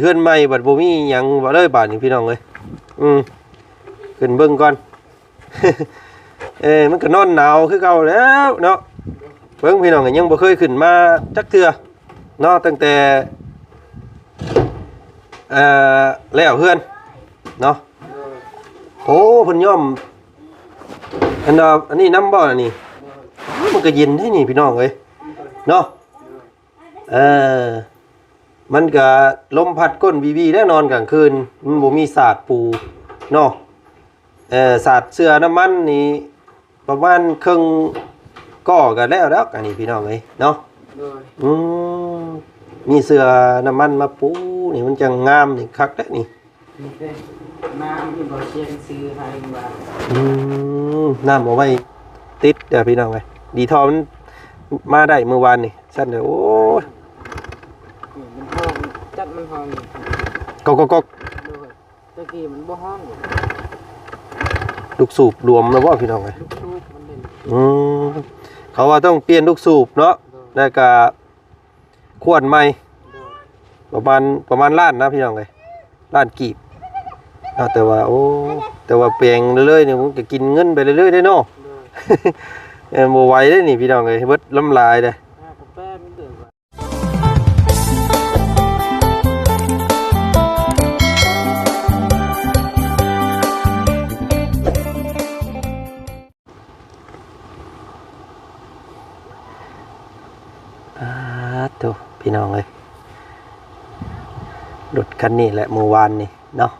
เฮือนใหม่บัดบ่มีหยังบ่เลยบาดนี้พี่น้องเอ้ยอืมขึ้นเบิ่งก่อน เอ้มันก็นอนหนาวคือเก่าแล้วเนาะเบิ่งพี่น้องก็ยังบ่เคยขึ้นมาจักเทื่อเนาะตั้งแต่เอ่อแล้วเฮือนเนาะโอ้เพิ่นย่อมอันอันนี้น้ำบ่อนนี้มันก็เย็นให้นี่พี่น้องเอ้ยเนาะเออ มันก็ลมพัดก้นวีวีแน่นอนกลางคืน มันบ่มีสาดปูเนาะเออสาดเสื้อน้ำมันนี่ประมาณครึ่งก่อกันแล้วแล้วอันนี้พี่น้องเอ้ยเนาะโดยอืมมีเสื้อน้ำมันมาปูนี่มันจังงามนี่คักแล้วนี่มีแต่น้ำที่บ่เชียงซื้อให้ว่าอืมน้ำเอาไว้ติดเดี๋ยวพี่น้องเอ้ยดีทอมันมาได้เมื่อวานนี่สั้นเดี๋ยวโอ้ย นี่มันห้องจัดมันห้องนี่ กอกกอกโดยตะกี้มันบ่ห้องลูกสูบรวมแล้วว่าพี่น้องเอ้ยลูกชูบมันเล่นอืมเขาว่าต้องเปลี่ยนลูกสูบเนาะโดยแล้วก็ขวดใหม่ประมาณประมาณล้านนะพี่น้องเลยล้านกีบเอาแต่ว่าโอ้แต่ว่าเปลงเรื่อยๆเนี่ยมันก็กินเงินไปเรื่อยๆได้เนาะ โดย เออบ่ไหวได้นี่พี่น้องเลยเบิดล้ำลายเลย พี่น้องเลยรถคันนี้แหละเมื่อวานนี่เนาะ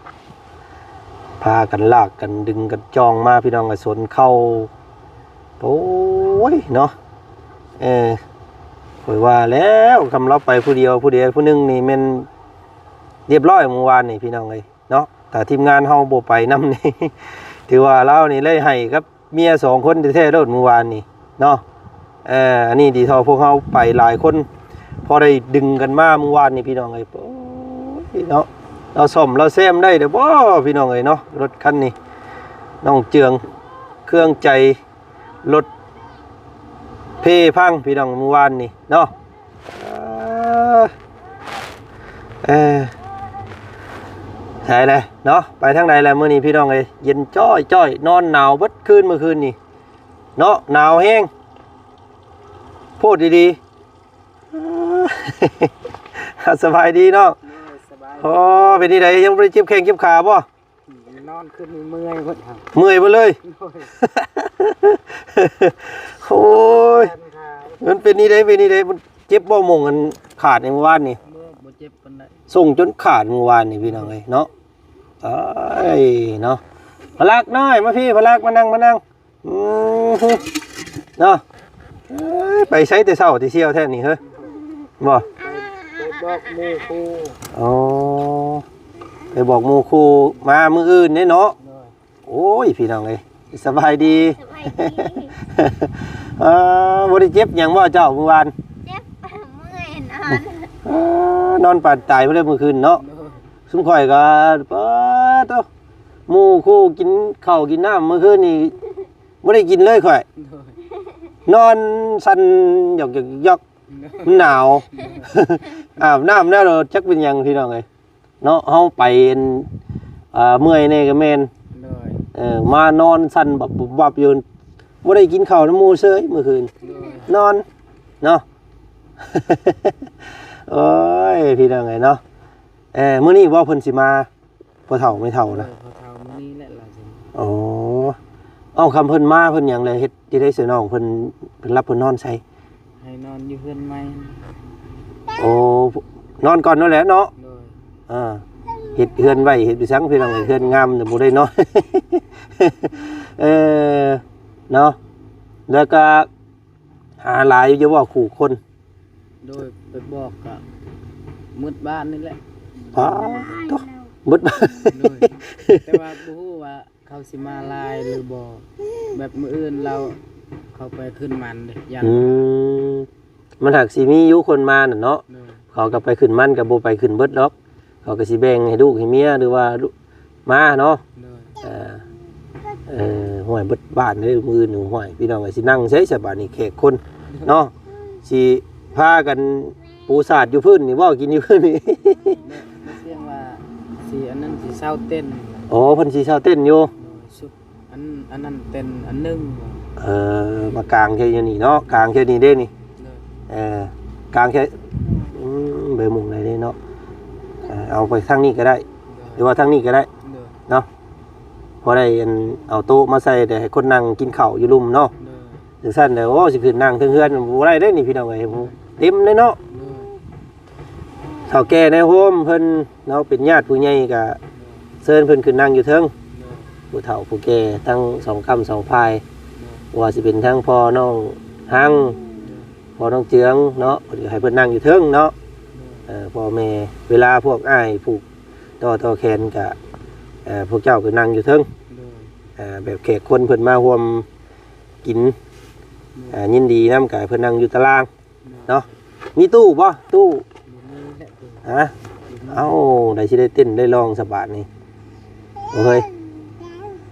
พากันลากกันดึงกันจองมาพี่น้องเลยสนเข้าโอ้ยเนาะเออคอยว่าแล้วคำเราไปผู้เดียวผู้เดียวผู้หนึงนี่มันเรียบร้อยเมื่อวานนี่พี่น้องเลยเนาะแต่ทีมงานเฮาโบไปนํนี่ถือว่าเรานี่เลยให้กับเมียสองคนแท้ๆโดดเมื่อวานนี่เนาะเอออันนี้ดีทอพวกเขาไปหลายคน อได้ดึงกันมาเมื่อวานนี่พี่น้องไอ้ยโอ้ยเนาะเราซ่อมเราแซมได้เด้อบ่พี่น้องเอ้ยเนาะรถคันนี้น้องเจืองเครื่องใจรถเพพังพี่น้องเมื่อวานนี่เนาะเออใช่เลยเนาะไปทางใดแล้วมื้อนี้พี่น้องเอ้ยเย็นจ้อยจ้อยนอนหนาวเบิดคืนเมื่อคืนนี่เนาะหนาวแห้งพูดดีๆ สบายดีเนาะโดยสบายโอ้เป็นที่ไหนยังไม่ได้เจ็บแข้งเจ็บขาบ่นอนขึ้นนี่เมื่อยหมดครับเมื่อยไปเลยโดยโอ้ยแขนขามันเป็นนี่ได้เป็นนี่ได้มันเจ็บบ่หมงกันขาดในเมื่อวานนี่เมื่อบ่เจ็บปานใดส่งจนขาดเมื่อวานนี่พี่น้องเอ้ยเนาะไอ้ยเนาะพลักน้อยมาพี่พลักมานั่งมานั่งอือฮึเนาะเอ้ยไปใช้แต่เช้าแต่เชี่ยวแท้นี่เฮ้ย บ่ไปบอกหมู่ครูอ๋อไปบอกหมูครูมามืออื่นเนี่ยเนาะโดยโอ้ย พี่น้องเลยสบายดี เออบริเจ็บหยังว่าเจ้าเมื่อวานเจ็บเมื่อยนอนเอ้อนอนป่านตายไปเลยเมื่อคืนเนาะโดยสุมข่อยก็เปิดโตหมูครูกินข้าวกินน้ำเมื่อคืนนี่ไม่ได้กินเลยข่อยโดยนอนสั่นหยอกหยอกหยอก มันหนาว อาบน้ำแล้วเราจักเป็นหยังพี่น้องเลยเนาะเฮาไปอันอ่าเมื่อยแน่ก็แม่นโดยเออมานอนสั่นแบบบุบบับอยู่บ่ได้กินข้าวน้ำหมูเซยเมื่อคืน โดยนอน เนาะ โอ้ย พี่น้องไงเนาะเออมื้อนี้ว่าเพิ่นสิมาบ่เฒ่าไม่เฒ่านะพอเท่ามื้อนี้แหละล่ะสิอ๋อเอาคำเพิ่นมาเพิ่นหยังเลยเฮ็ดที่ได้เสือน้องเพิ่นเพิ่นรับเพิ่นนอนใส่ ให้นอนอยู่เพื่อนไหมโอ้นอนก่อนนั่นแหละเนาะโดยอ่าเฮ็ดเฮือนไว้เฮ็ดไปสังพี่น้องเอ้ยเฮือนงามแต่บ่ได้นอน เออเนาะแล้วก็หาหลายอยู่ว่าขู่คนโดยไปบอกกับมืดบ้านนี่แหละป้าตมุดโดย แต่ว่าบ่ฮู้ว่าเขาสิมาลายหรือบ่แบบมื้ออื่นเรา เขาไปขึ้นมันเด้ยันอืมมันหักสิมีอยู่คนมาน่ะเนาะโดยเขาก็ไปขึ้นมันกับโบไปขึ้นเบิดดอก เขาก็สิแบ่งให้ลูกให้เมียหรือว่าลูกมาเนาะโดยเออเออห่วยเบิดบ้านเลยมือหนึ่งห่วยพี่น้องก็สินั่งใช้สบายนี่แขกคนเนาะสิพากันปูสาดอยู่พื้นนี่ว่ากินอยู่พื้นนี่เสียงสิอันนั้นสิเศร้าเต้นอ๋อเพิ่นสิเช้าเต้นอยู่ โดยสุดอันอันนั้นเต้นอันหนึง เออมากลางแค่อยู่นี่เนาะกลางแค่นี้เด้นี่โดยเออกลางแค่อืมเบอร์มุงไหนได้เนาะเออเอาไปทางนี้ก็ได้ หรือว่าทางนี้ก็ได้โดยเนาะพอได้อันเอาโต๊ะมาใส่แต่ให้คนนั่งกินข้าวอยู่ลุ่มเนาะโดยถึงสั้นเด้อโอ้สิขึ้นนั่งเทิงเฮือนบ่ได้เด้นี่พี่น้องเอ้ยเต็มเลยเนาะโดยเฒ่าแก่ในโฮมเพิ่นเนาะเป็นญาติผู้ใหญ่ก็เชิญเพิ่นขึ้นนั่งอยู่เทิงโดยผู้เฒ่าผู้แก่ทั้งสองคำสองพายโดย ว่าสิเป็นทั้งพ่อน้องหังพ่อน้องเจืองเนาะเพิ่นก็ให้เพิ่นนั่งอยู่เทิงเนาะพ่อแม่เวลาพวกอ้ายผูกต่อต่อแขนก็เอ่อพวกเจ้าก็นั่งอยู่เทิงแบบแขกคนเพิ่นมาร่วมกินยินดีน้ำกับเพิ่นนั่งอยู่ตารางเนาะมีตู้บ่ตู้โดยนี่แหละโดยฮะเอ้าได้สิได้เต้นได้ลองสบาดนี่โอเค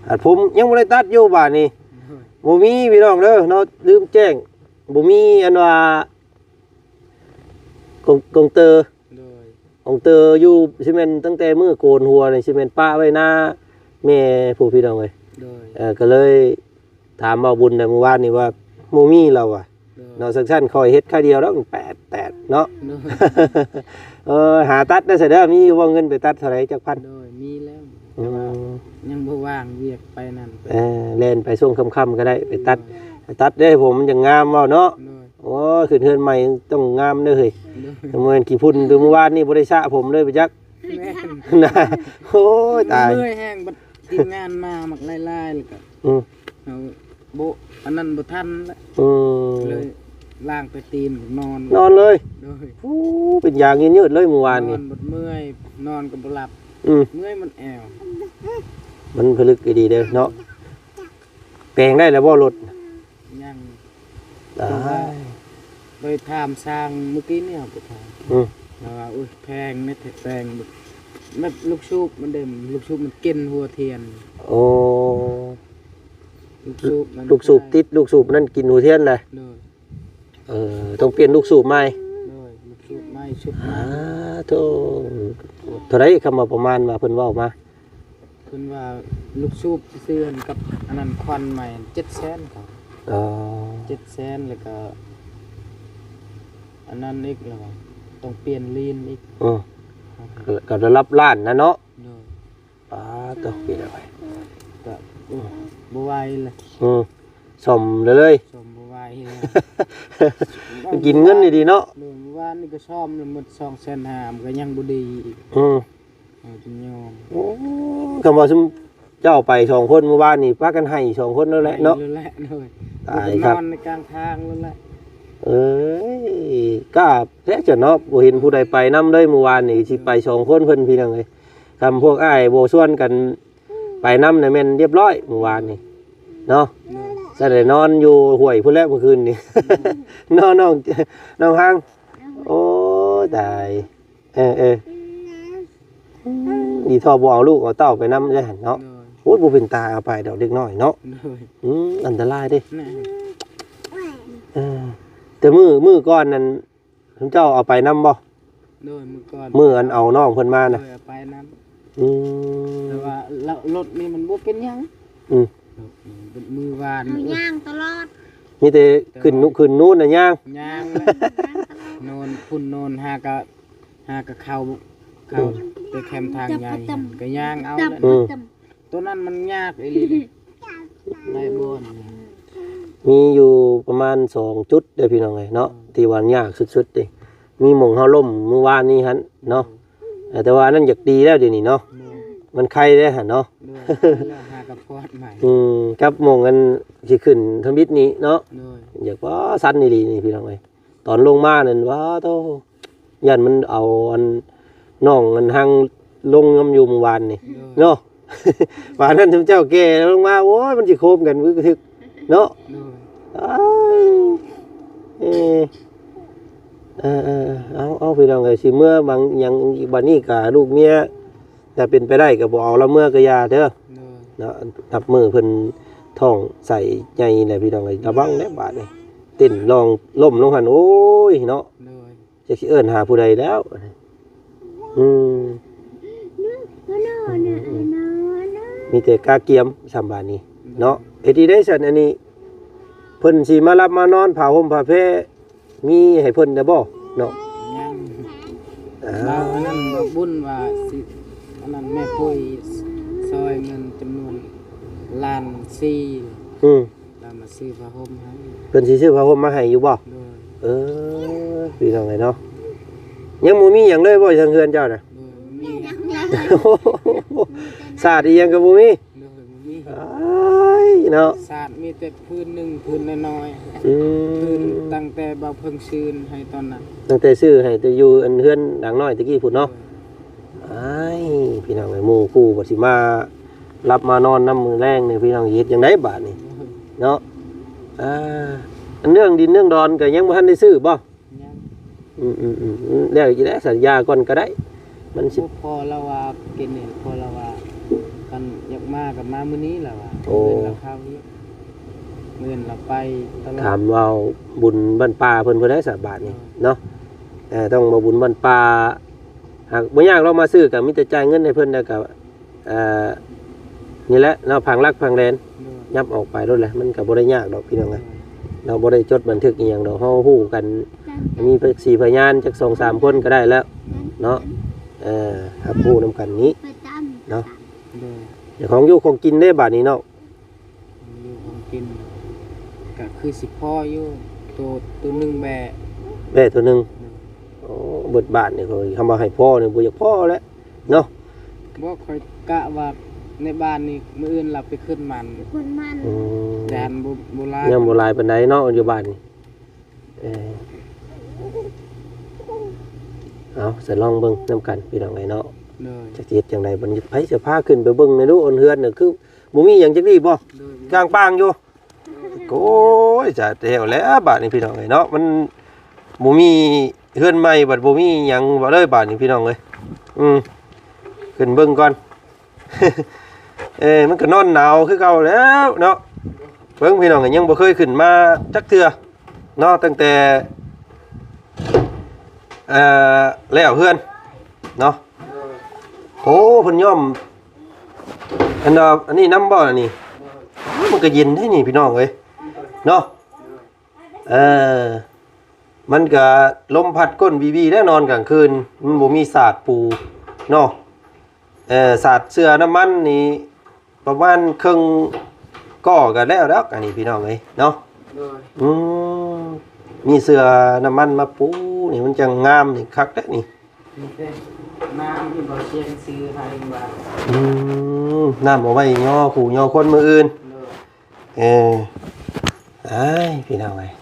อัดผมยังบ่ได้ตัดอยู่บาดนี้โดย บ่มีพี่น้องเด้อเนาะลืมแจ้งบ่มีอันว่ากงกงเตอร์โดยกงเตอร์อยู่ซิเมนตั้งแต่มื้อโกนหัวนี่ซิเมนป้าไว้หน้าแม่ผู้พี่น้องเอ้ยโดยเออก็เลยถามบ่าวบุญในเมื่อวานนี่ว่าบ่มีเราอะโดยเนาะสักชั้นคอยเฮ็ดค่าเดียวแล้วแปดแปดเนาะ โดย เออหาตัดได้เสยเด้อมีว่าเงินไปตัดเท่าไหร่จักพัน โดยมีแล้ว อื แต่ว่าม ยังบ่ว่างเวียกไปนั่นไปเออเล่นไปส่งค่ำๆก็ได้ไปตัดไปตัดได้ผมมันจะงามเว้าเนาะโดยโอ้ยขึ้นเฮือนใหม่ต้องงามเด้อเฮ้ยโดยเมื่อกี่พุ่นดูเมื่อวานนี่บ่ได้สระผมเลยไปจัก แม่นนะโอ้ยตายเมื่อยแห้งบัดทีมงานมามักไล่ๆแล้วก็อืมเอาโบะอันนั้นบ่ทันละอืมเลยล่างไปตีนนอนนอนเลยโดยโอ้เป็นยางยืดๆเลยเมื่อวานนอนี่นบดเมื่อยนอนก็บ่หลับ อืม เมื่อยมันแอว มันผลึกดีเด้อเนาะแปลงได้แล้วบ่รถยังตายไปถามสร้างเมื่อกี้เนี่ยไปถามอืมแล้วว่าอุ้ยแพงไม่แพงแบบแบบลูกชุบมันเด่มลูกชุบมันกินหัวเทียน โอ้ลูกชุบมันลูกสูบติดลูกสูบนั่นกินหูเทียนเลยเลยเออต้องเปลี่ยนลูกสูบใหม่เลยลูกชุบไม่ชุบอ่ามาโธ่เท่าไรคำว่าประมาณว่าเพิ่นเว้ามา เพิ่นว่าลูกชุบเสื่อนกับอันนั้นควันใหม่เจ็ดแสนครับอ๋อเจ็ดแสนแล้วก็ อันนั้นอีกแล้วว่าต้องเปลี่ยนลีนอีกอืมก็ได้รับล้านนะเนาะเลยป้าต้องเปลี่ยนอะไรก็โอ้บ่ไหวเลยอืมสมเลยเลย สมบ่ไหวเลยมันกินเงินดีๆเนาะ เมื่อวานนี่ก็ซ่อมหมดสองแสนห้ามันก็ยังบ่ดีอีกอืมเอาจนยอม โอ้คำว่าซุมเจ้าไปสองคนเมื่อวานนี่พากันให้สองคนนั่นแหละเนาะไปแล้วแหละเลยตายครับนอนในกลางทางแล้วแหละเอ้ยกล้าแท้จะเนาะบ่เห็นผู้ใดไปนํเลยเมื่อวานนี่สิไปสองคนเพิ่นพี่น้องเอ้ยคำพวกอ้ายโบส่วนกันไปนํน่ะแม่นเรียบร้อยเมื่อวานนี่เนาะเลยจะได้นอนอยู่ห้วยพุ่นแล้วเมื่อคืนนี่นอนน้องน้องห้างโอ้ตายเออเออ อีทอบ่เอาลูกเอาเต้าไปนํได้หั่นเนาะเลยโอ้ยบ่เป็นตาเอาไปดอกเด็กน้อยเนาะเลยอืมอันตรายเด้นะเออแต่มือมือก่อนนั้นเจ้าเอาไปนํบ่เลยมือก่อนมืออันเอาน้องเพิ่นมาน่ะเลยเอาไปนั้นอืแต่มว่าแล้วรถนี่มันบ่เป็นหยังอืมรถนี่เป็นมือวานเอานี่ย่างตลอดมีแต่ขึ้นนุขึ้นนู้นน่ะย่างยางแล้วนอนพุ่นนอนหากะหากะเข้า เข้าไปแคมทางใหญ่ก็ย่างเอาตับแล้วอืมตับตัวนั้นมันยากไอ้ลีนี่ได้บ่นมีอยู่ประมาณสองจุดเด้อพี่น้องเอ้ยเนาะที่ว่ายากสุดๆเด้มีหม่องเฮาล่มเมื่อวานนี้หั่นเนาะเออแต่ว่าอันนั้นอยากดีแล้วเดี๋ยวนี้เนาะโดยมันไข้ได้หั่นเนาะโดยแล้วหากะพอดใหม่อืมกับหม่องอันสิขึ้นทมิตนี้เนาะโดยอยากว่าสั้นนี่ดีนี่พี่น้องเอ้ยตอนลงมานั่นว่าโตยันมันเอาอัน น้องอันหังลงน้ำอยู่เมื่อวานนี่โดยเนาะว่านั้นทุกเจ้าแก่ลงมาโอ้ยมันจะโคมกันมือกระทึกเนาะโดยอ้ายเออเออเออเอาเอาพี่น้องเอ้ยสิเมื่อบางอย่างอีกบัดนี้กับลูกเมียแต่เป็นไปได้ก็บ่เอาละเมื่อกะยาเด้อโดยเนาะทับมือเพิ่นท้องใส่ใหญ่แหละพี่น้องเอ้ยระวังแหละบาดนี่เต้นลองล่มลงหันโอ้ยเนาะโดยจะสิเอิ้นหาผู้ใดแล้ว อืมมีแต่กาเกียมสำบานนี้เนาะเฮ็ดดีได้ซั่นอันนี้เพิ่นสิมารับมานอนผ้าห่มผ้าแพรมีให้เพิ่นได้บ่เนาะยังอ่าเราอันนั้นบ่บุญว่าสิอันนั้นแม่ปุ้ยซอยเงินจำนวนล้านสี่อืมเรามาซื้อผ้าห่มให้เพิ่นสิซื้อผ้าห่มมาให้อยู่บ่โดยเออพี่น้องไงเนาะ ยังบ่มีหยังเลยบ่ทางเฮือนเจ้าน่ะโดยมียังไงสาดอีหยังก็บ่มีโดยมีอ้ายเนาะศาสตร์มีแต่พื้นหนึ่งพื้นน้อยอืๆพื้นมตั้งแต่เบาเพิ่งซื้อให้ตอนนั้นตั้งแต่ซื้อให้แต่อยู่อันเฮือนหลังน้อยตะกี้พุ่นเนาะ ไอ้พี่น้องไอ้หมู่คู่บ่สิมารับมานอนน้ำมือแรงนี่พี่น้องเฮ็ดจังไดบาดนี่เนาะอ่าอันเรื่องดินเรื่องดอนก็ยังบ่ทันได้ซื้อบ่ ยังอืมอืมอืมแล้วอีกแล้วสัญญาก่อนก็ได้ มันสิ พอเราว่ากินเนี่ยพอเราว่ากันอยากมากับมามื้อนี้และว่าโอ้ เงินเราเข้าเยอเงินเราไปตลอดถามว่าบุญบ้านป่าเพิ่นเพิ่นได้สักบาทนี่เนาะเอ่ต้องมาบุญบ้านป่าหากบ่ยากเรามาซื้อก็มีแต่จ่ายเงินให้เพิ่นแล้วก็เอ่อนี่แหละเราพังรักพังแดนโดยยับออกไปรถแหละมันก็บ่ได้ยากดอกพี่น้องไงเราบ่ได้จดบันทึกอีหยังดอกเฮาฮู้กัน มีสี่พยานจัก2 3คนก็ได้แล้ว เนาะเออครับฮู้นํกันนี้ไปตามเนาะโดยเดี๋ยวของอยู่ของกินได้บาดนี้เนาะอยู่ของกินก็คือสิพ่ออยู่ตัวตัวหนึ่งแบะแม่ตัวหนึงโอ้เบิดบาทนี่ก็คำว่าให้พ่อนี่บ่อยากพ่อแล้วเนาะบ่ค่อยกะว่าในบ้านนี่มื้ออื่นเราไปขึ้นมันคนมันอืมแดนโบโบราณยังโบราณปานใดเนาะอยู่บ้านนี่ เออเอาจะลองเบิ่งนํกันพี่น้องไงเนาะโดยจักสิเฮ็ดจังไดบัดนี้ไผสิพาขึ้นไปเบิ่งในดูอนเฮือนน่ะคือบ่มีหยังจักดีบ่โดยกลางปางอยู่โอ้ยจะเตวแล้วบาดนี้พี่น้องไงเนาะมันบ่มีเฮือนใหม่บัดบ่มีหยังบ่เลยบาดนี้พี่น้องเอ้ยอืมขึ้นเบิ่งก่อนเอ้มันก็นอนหนาวคือเก่าแล้วเนาะเบิ่งพี่น้องก็ยังบ่เคยขึ้นมาจักเทื่อเนาะตั้งแต่ เอ่อแล้วเพื่อนเนาะโอ้เพิ่นย่อมอันดอกอันนี้น้ำบ่อันนี้มันก็เย็นได้นี่พี่น้องเอ้ยเนาะเออมันก็ลมพัดก้นวีวีแน่นอนกลางคืนมันบ่มีสาดปูเนาะเออสาดเสื้อน้ำมันนี่ประมาณครึ่งก็กันแล้วแล้วอันนี้พี่น้องเอ้ยเนาะโดยอืม มีเสือน้ำมันมาปูนี่มันจังงามนี่คักแล้วนี่มีแต่น้ำที่บ่เชียงซื้อให้ว่าอืมน้ำเอาไว้ย่อขู่ย่อคนมืออื่นโดยเออไอ้ายพี่น้องเอ้ย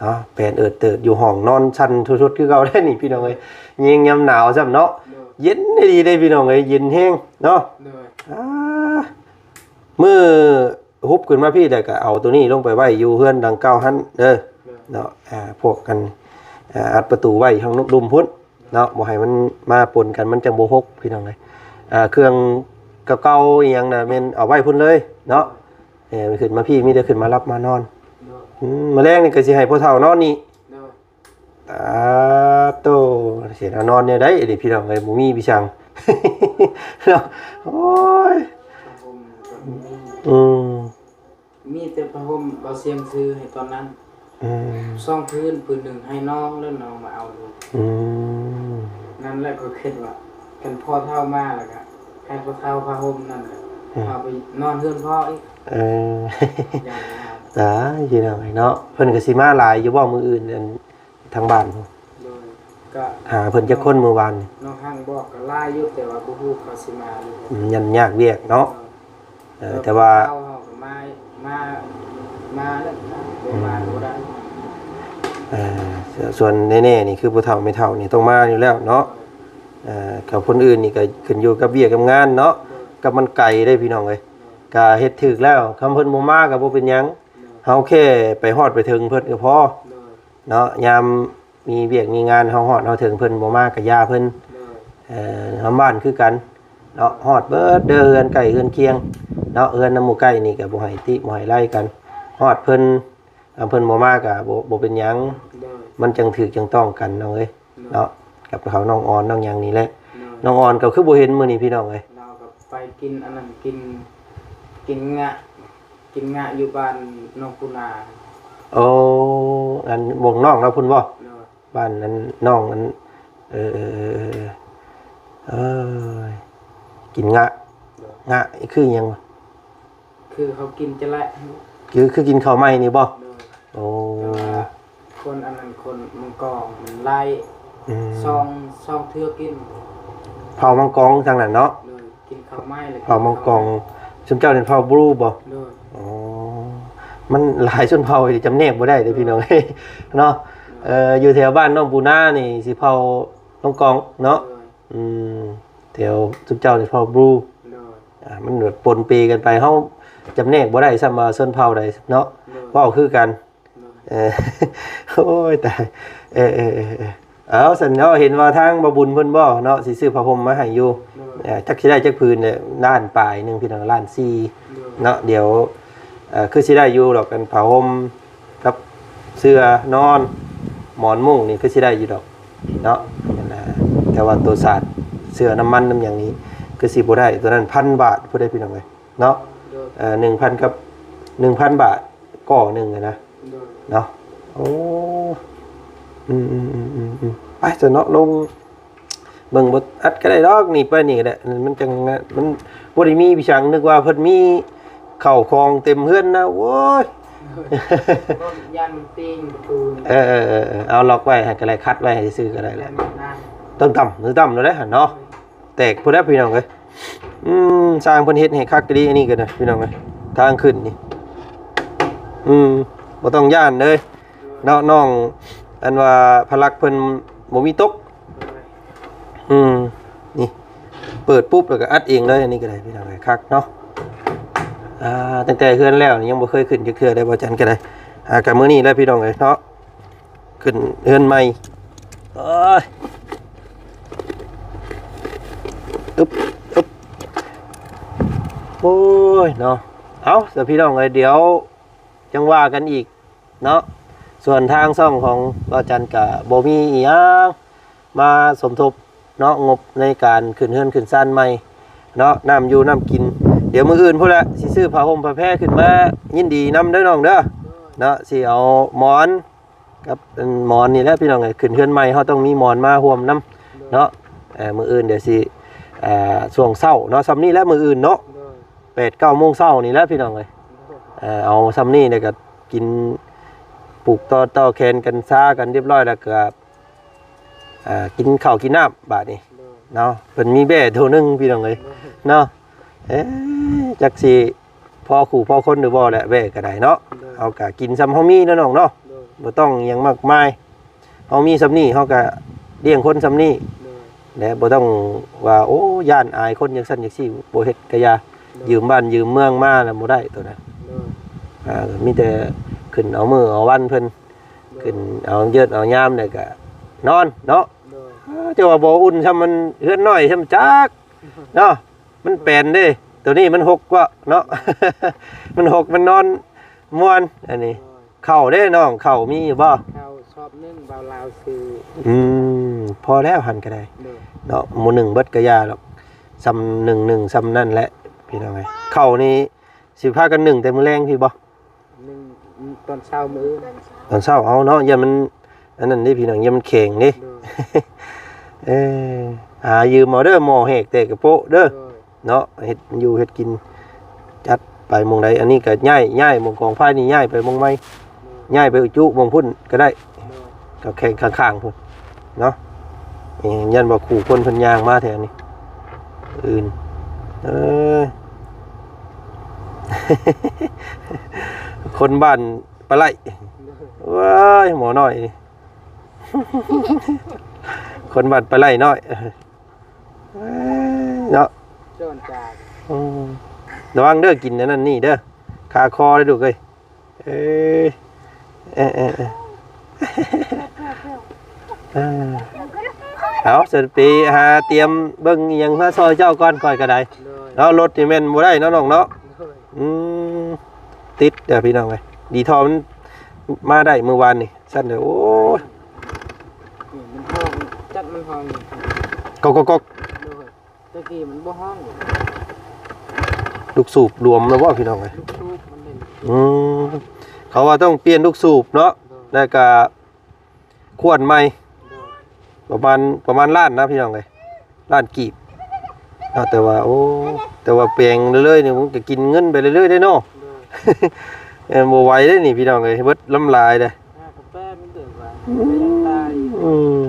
เนาะแปลนเอิดเติดอยู่ห้องนอนชันทุดๆคือเก่าได้นี่พี่น้องเอ้ยยิงยามหนาวซ้ำเนาะโดยเย็นได้ดีได้พี่น้องเอ้ยเย็นแห้งเนาะโดยอ่ามือฮุบขึ้นมาพี่แต่ก็เอาตัวนี้ลงไปไว้อยู่เฮือนดังเก้าหันเด้อโดย เนาะอ่าพวกกันอ่าอัดประตูไว้ทางนกดุมพุ่นเนาะบ่ให้มันมาปนกันมันจังบ่ฮกพี่น้องเลยอ่าเครื่องเก่าๆอีหยังน่ะแม่นเอาไว้พุ่นเลยเนาะเออขึ้นมาพี่มีแต่ขึ้นมารับมานอนโดยอืมมื้อแรกนี่ก็สิให้พ่อเฒ่านอนนี่โดยตาโตเสียนอนเนี่ยได้ดิพี่น้องเอ้ยบ่มีพี่ช่างเนาะโอ้ยผ้าห่มก็มีอืมมีแต่ผ้าห่มบ่เชียงซื้อให้ตอนนั้นอืม ซ่องพื้นพื้นหนึ่งให้น้องแล้วน้องมาเอาดูอืมนั่นแหละก็คิดว่ากันพ่อเท่ามากแล้วก็ให้พ่อเท่าผ้าห่มนั่นแหละเอาไปนอนเพื่อนพ่ออีกเอออย่างนี้ครับตายพี่น้องเอ้ยเนาะเพิ่นก็สิมาหลายอยู่บ่มื้ออื่นอันทางบ้านพุ่นโดยก็หาเพิ่นจะคนมื้อวานนี่น้องห้างบอกก็ไล่อยุบแต่ว่าบุฮูเขาสิมาอยู่อืมยันยากเวียกเนาะเออแต่ว่าเอเฮาก็มามา มาแล้วครับมาบ่ได้อ่อส่วนแน่ๆนี่คือผู้เฒ่าไม่เฒ่านี่ต้องมาอยู่แล้วเนาะเอ่อกับคนอื่นนี่ก็ขึ้นอยู่กับเวียกับงานเนาะกับมันไกลได้พี่น้องเอ้ยก็เฮ็ดถึกแล้วคำเพิ่นบ่มาก็บ่เป็นหยังเฮาแค่ไปฮอดไปถึงเพิ่นก็พอเนาะยามมีเวียกมีงานเฮาฮอดเฮาถึงเพิ่นบ่มาก็ย่าเพิ่นเอ่อทำบ้านคือกันเนาะฮอดเบิดเด้อเฮือนไก่เฮือนเคียงเนาะเฮือนน้ำหมู่ไก่นี่ก็บ่ให้ติบ่ให้ไล่กัน ฮอดเพิ่นอ่าเพิ่นบ่มาก็บ่บ่เป็นหยังโดยมันจังถือจังต้องกันน้องเอ้ยเนาะกับเขาน้องออนน้องหยังนี่แหละโดยน้องออนก็คือบ่เห็นมื้อนี้พี่น้องเอ้ยเราก็ไปไปกินอันนั้นกิน กินงะ กินงะอยู่บ้านนองกุนาโอ้อันวงน้องเราพุ่นบ่โดยบ้านนั้นน้องนั้นเออเออเออเออเออกินงะโดยงะคือหยังวะคือเขากินจะละ คือคือกินข้าวไหม้นี่บ่โดยโอ้แต่ว่าคนอันนั้นคนมันกองมันไล่อืมซองซองเทือกินเผามังกรทางนั้นเนาะโดยกินข้าวไม้เลยเผามังกรชุมเจ้าเป็นเผาบลูบ่ โดยอ๋อ มันหลายชนเผ่าจำแนกบ่ได้เด้อพี่น้อง เนาะเอ่ออยู่แถวบ้านน้องปูนานี่สิเผามังกรเนาะ โดยอืมแถวชุมเจ้านี่เผาบลูโดยอ่ามันแบบปนเปกันไปเฮา จำแนกบ่ได้ซ้ำว่าชนเผ่าใดเนาะโดยเว้าคือกันโดยเออโอ้ยตายเออเออเออเออเอาสันเนาะเห็นว่าทางบ่บุญเพิ่นบ่เนาะสิซื้อผ้าห่มมาให้อยู่โดยเอ่อจักสิได้จักพื้นเนี่ยล้านปลายหนึงพี่น้องล้านสี่โดยเนาะเดี๋ยวเอ่อคือสิได้อยู่ดอกกันผ้าห่มกับเสื้อนอนหมอนมุ้งนี่คือสิได้อยู่ดอกเนาะนั่นนะแต่ว่าตัวสาดเสื้อน้ำมันน้ำอย่างนี้คือสิบ่ได้ตัวนั้นพันบาทผู้ได้พี่น้องเอ้ยเนาะ โดยเอ่อ1,000กับ1,000บาทก่อหนึงอะนะโดยเนาะโอ้อืมอืมอืมอืมอืมไปจะเนาะลงเบิ่งบทอัดก็ได้ดอกนี่ไปนี่ก็ได้มันจังนะมันบ่ได้มีพี่ชังนึกว่าเพิ่นมีเข้าวของเต็มเฮือนนะโว้ยก็ยันมันตีนประตูนี่เออเออเออเออเอาล็อกไว้ให้ก็ได้คัดไว้ให้ซื้อก็ได้แหยัละนมันนั่นต้องต่ำหรือต่ำเนาะได้หั่นเนาะแตกพุ่นแล้วพี่น้องเอ้ย อืมสร้างเพิ่นเฮ็ดให้คักดีอันนี้ก็ได้พี่น้องเอ้ยทางขึ้นนี่ อืมบ่ต้องย่านเลยเนาะน้อง อันว่าพลักเพิ่นบ่มีตก อืมนี่ เปิดปุ๊บแล้วก็อัดเองเลยอันนี้ก็ได้พี่น้องไอ้คักเนาะอ่าตั้งแต่เฮือนแล้วนี่ยังบ่เคยขึ้นจักเทื่อได้บ่จันก็ได้อ่ากับมื้อนี้แล้วพี่น้องเอ้ยเนาะขึ้นเฮือนใหม่เอ้ยอึ๊บ โอ้ยเนาะเอาแต่พี่น้องเอ้ยเดี๋ยวจังว่ากันอีกเนาะส่วนทางซ่องของบ่จันก็บ่มีอีหยังมาสมทบเนาะงบในการขึ้นเฮือนขึ้นซ่านใหม่เนาะน้ำอยู่น้ำกิน เดี๋ยวมืออื่นพุ่นละสิซื้อผ้าห่มผ้าแพรขึ้นมายินดีนำเด้อน้องเด้อเนาะสิเอาหมอนกับเป็นหมอนนี่แหละพี่น้องเอ้ยขึ้นเฮือนใหม่เฮาต้องมีหมอนมาร่วมนํเนาะเออมืออื่นเดี๋ยวสิอ่อช่วงเช้าเนาะซำนี้แหละมืออื่นเนาะ โดย8 9โมงเช้านี่แหละพี่น้องเอ้ยเอ่อเอาซำนี้เนี่ยก็กินปลูกต่อต่อแขนกันซ่ากันเรียบร้อยแล้วก็อ่ากินข้าวกินน้ำบาดนี้โดยเนาะเพิ่นมีแบ่ตัวหนึงพี่น้องเอ้ยเนาะเอ๊ะจักสิพ่อขู่พ่อคนหรือบ่แหละแบ่ก็ได้เนาะโดยเอากะกินซ้ำเฮามีเนาะน้องเนาะโดยบ่ต้องหยังมากมายเฮามีซ้ำนี้เฮาก็เลี้ยงคนซ้ำนี้โดยและบ่ต้องว่าโอ้ย่านอายคนจังซั่นจังซี่บ่เฮ็ดกะยา ยืมบ้านยืมเมืองมาแล้วบ่ได้ตัวนั้นโดยอ่ามีแต่ขึ้นเอามือเอาวันเพิ่นขึ้นเอาเยิดเอายามเนี่ยก็นอนเนาะโดยอ้าเจ้าว่าบ่อุ่นซำมันเฮือนน้อยซำจักเนาะมันแปลนเด้ตัวนี้มันหกกว่าเนาะมันหกมันนอนม่วนอันนี้โดยเข่าเด้น้องเข่ามีอยู่บ่เขาชอบนึ่งเบาลาวคืออืมพอแล้วหันก็ได้โดยเนาะหมู่หนึ่งเบิดก็ยาหรอกซ้ำหนึ่งหนึ่งซ้ำนั่นแหละ พี่น้องไงเข่านี่สิพากันหนึ่งแต่มื้อแรงพี่บ่นึ่งตอนเช้ามื้อตอนเช้าเอาเนาะอย่ามันอันนั้นนี่พี่น้องอย่ามันแข็งนี่โดยเออหายืมเอาเด้อหมอแหกแต่กระโปะเด้อโดยเนาะเฮ็ดอยู่เฮ็ดกินจัดไปหมองใดอันนี้ก็ย้ายย้ายหมองกองไฟนี่ย้ายไปหมองใหม่ย้ายไปอุจุหมองพุ่นก็ได้โดยก็แข่งข้างๆพุ่นเนาะเอ้ยยันบ่ขู่คนเพิ่นย่างมาแถวนี้อื่นเออ คนบ้านปลาไหลว้ายหมอน้อย คนบ้านปลาไหลน้อยเนาะโจนจากอืมระวังเด้อกินนั่นนี่เด้อขาคอได้ดูกเอ้ยเอ้ยเอ้ยเอ้ยเออเอาเสร็จปีหาเตรียมเบิ่งอิหยังมาซอยเจ้าก่อนก่อยก็ได้โดยแล้วรถนี่แม่นบ่ได้เนาะน้องเนาะ อืมติดเดี๋ยวพี่น้องเอ้ยดีทอมันมาได้เมื่อวานนี่สั้นเด้อโอ้ยนี่มันห้องจัดมันห้องกกกกโดยตะกี้มันบ่ห้องลูกสูบรวมแล้วบ่พี่น้องเอ้ยลูกลูกมันเล่นอืมเขาว่าต้องเปลี่ยนลูกสูบเนาะโดยแล้วก็ขวดใหม่ โดยประมาณประมาณล้านนะพี่น้องเลยล้านกีบเอาแต่ว่า โอ้ แต่ว่าเปลงเรื่อยๆนี่ผมก็กินเงินไปเรื่อยๆได้เนาะโดยเออบ่ไหวได้นี่พี่น้องเลยเบิดลำลายเด้หน้ากาแฟมันเดือดว่าไม่ยังตายอืม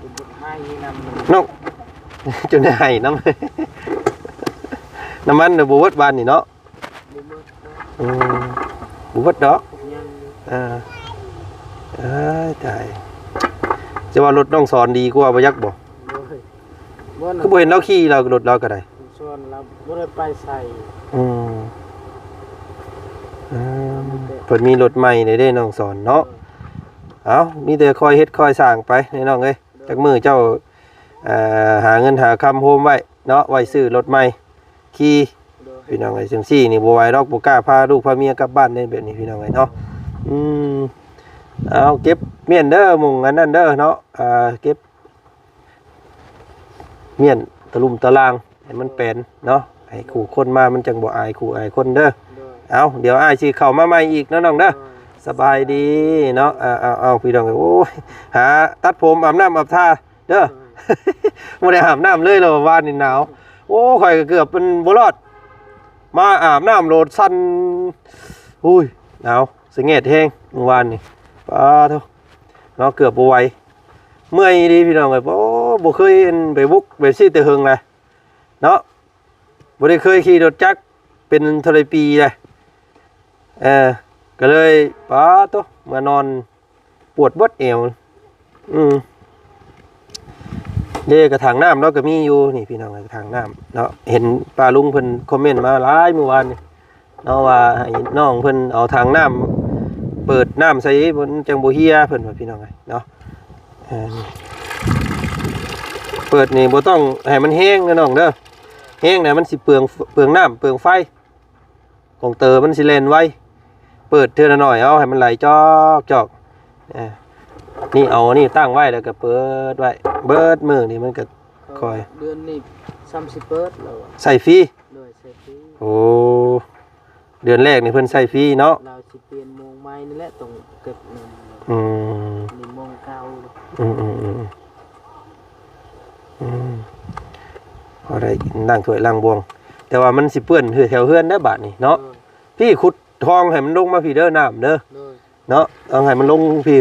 อยู่บนให้นำมันน้องจนได้ให้น้ำน้ำมันเด้อบ่เบิดบานนี่เนาะบุมืดอืมบ่เบิดดอกยังอ่าเอ้ยตายจะว่ารถน้องสอนดีกว่าบ่ยักบ่โดยบ่คือบ่เห็นเราขี่เรารถเราก็ได้ ส่วนเราบ่ได้ไปใส่อืมอืมเพิ่นมีรถใหม่ได้เด้น้องสอนเนาะ เอามีแต่คอยเฮ็ดคอยสร้างไปนี่น้องเอ้ยจักมือเจ้าเอ่อหาเงินหาคำโฮมไว้เนาะไว้ซื้อรถใหม่ขี่โดยพี่น้องเอ้ยจังซี่นี่บ่ไหวดอกบ่กล้าพาลูกพาเมียกลับบ้านได้แบบนี้พี่น้องเอ้ยเนาะอืมเอาเก็บเมียนเด้อหมุงอันนั้นเด้อเนาะอ่าเก็บ เมียนตะลุมตะลาง ให้มันเป็นเนาะให้ขู่คนมามันจังบ่อายขู่อายคนเด้อโดยเอาเดี๋ยวอายสิเข้ามาใหม่อีกเนาะน้องเด้อโดยสบายดีเนาะเอาเอาเอาพี่น้องเอ้ยโอ้ยหาตัดผมอาบน้ำอาบท่าเด้อไม่ได้อาบน้ำเลยเลยว่านนี่หนาวโอ้ข่อยก็เกือบเป็นบรอด มาอาบน้ำโหลดสั้นอุ้ยหนาวสงเงดแห้งเมื่อวานนี่ป้าเถอะเนาะเกือบบ่ไหวเมื่อยดีพี่น้องเอ้ยโอ้บ่เคยเห็นไปบุกไปซี่แต่เฮิงเลย เนาะบ่ได้เคยขี่รถจักรเป็นเท่าไรปีเลยเออก็เลยป้าตัวมานอนปวดบดเอวอืมเด้กระถางน้ำเนาก็มีอยู่นี่พี่น้องกระถางน้ำเนาะเห็นป้าลุงเพิ่นคอมเมนต์มาหลายเมื่อวานนี่เนาะว่าให้น้องเพิ่นเอาทางน้ำเปิดน้ำใส่บนจังบ่เฮียเพิ่นว่าพี่น้องไงเนาะเออนี่เปิดนี่บ่ต้องให้มันแห้งนะน้องเด้อ แห้งเนี่ยมันสิเปลืองเปลืองน้ำเปลืองไฟ ของเตอมันสิเล่นไวเปิดเทือละหน่อยเอาให้มันไหลจอกจอกเอ่อนี่เอานี่ตั้งไว้แล้วก็เปิดไว้เบิดมือนี่มันก็คอยเดือนนี้ซ้ำสิเปิดแล้วอะใส่ฟรีโดยใส่ฟรีโอ้เดือนแรกนี่เพิ่นใส่ฟรีเนาะเราสิเปลี่ยนโมงใหม่นี่แหละต้องเก็บเงินอืมนี่โมงเก่าอืมอืมอืมอืมพอ ได้กินล้างถ้วยล้างบวง แต่ว่ามันสิเปื้อนเหือแถวเฮือนได้อบาดนี่เนาะพี่ขุดทองให้มันลงมาพี่เด้อน้ำเด้อโดยเนาะเอาให้มันลงพี่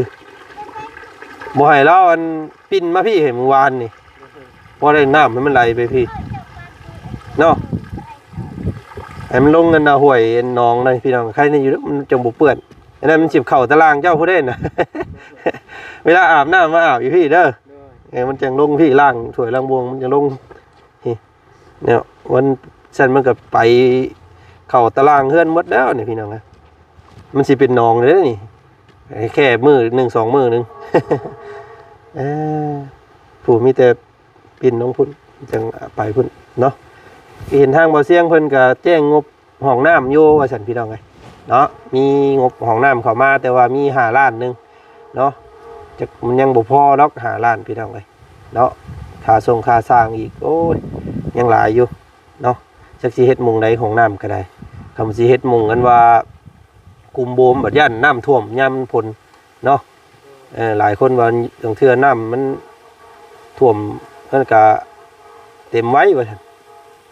บ่ให้เราอันปิ้นมาพี่เห็นเมื่อวานนี่พอได้น้ำให้มันไหลไปพี่เนาะให้มันลงเงินนาห่วยหนองนะพี่น้องใครนี่อยู่แล้วมันจงบุเปื้อนอันนั้นมันจิบเข่าตารางเจ้าผู้เด่นนะเวลาอาบน้ำมาอาบอยู่พี่เด้อโดยเออมันจังลงพี่ล่างถวยล่างบวงมันจะลงนี่ เนี่ยวันฉันมันก็ไปเข่าตารางเฮือนหมดแล้วเนี่ยพี่น้องนะมันสิเป็นนองเลยนี่ แค่มือหนึ่งสองมือหนึ่งผู้มีแต่ปินน้องพุ่นจังไปพุ่นเนาะเห็นทางบ่อเสียงเพิ่นก็แจ้งงบห้องน้ำโยว่าสันพี่น้องไงเนาะมีงบห้องน้ำเข้ามาแต่ว่ามีหาล้านหนึ่งเนาะจะมันยังบ่พอดอกหาล้านพี่น้องไงเนาะค่าส่งค่าสร้างอีกโอ้ย ยังหลายอยู่เนาะจักสิเฮ็ดมุงใดของน้ำก็ได้คำสิเฮ็ดมุงกันว่ากุมโบมบัดย่านน้ำท่วมยามฝนเนาะหลายคนว่าบางเทือน้ำมันท่วมนั่นก็เต็มไว้ว่าน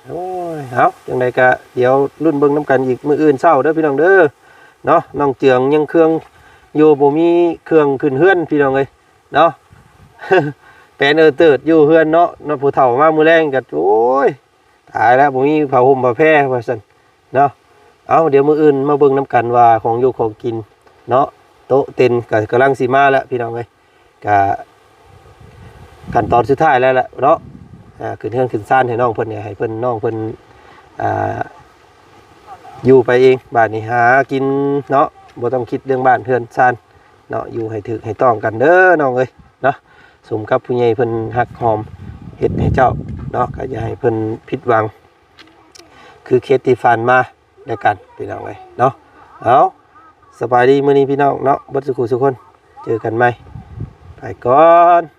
โอ้ยเอาจังไดก็เดี๋ยวรุ่นเบิ่งน้ำกันอีกมื้ออื่นเช้าเด้อพี่น้องเด้อเนาะน้องเจืองยังเครื่องอยู่บ่มีเครื่องขึ้นเฮือนพี่น้องเอ้ยเนาะ นเออเติดอยู่เฮือนเนาะนาะผู้เฒ่ามามือแรงก็โอ้ยตายแล้วบ่มีผ้าห่มผ้าแพรว่าซั่นเนาะเอาเดี๋ยวมืออื่นมาเบิ่งน้ำกันว่าของอยู่ของกิน เนาะโต๊ะเต็นก็กำลังสิมาแล้วพี่น้องเอ้ยก็ขั้นตอนสุดท้ายแล้วแหละเนาะอ่าขึ้นเครื่องขึ้นซ่านให้น้องเพิ่นเนี่ยให้เพิ่นน้องเพิ่นอ่าอยู่ไปเองบ้านนี้หากินเนาะบ่ต้องคิดเรื่องบ้านเพื่อนซ่านเนาะอยู่ให้ถึกให้ต้องกันเด้อน้องเอ้ยเนาะ สมกับผู้ใหญ่เพิ่นฮักหอมเฮ็ดให้เจ้าเนาะก็อย่าให้เพิ่นผิดหวัง คือเคสที่ผ่านมาด้วยกันพี่น้องเอ้ยเนาะเอาสบายดีมื้อนี้พี่น้องเนาะบ่สุขสุขคน เจอกันใหม่ไปก่อน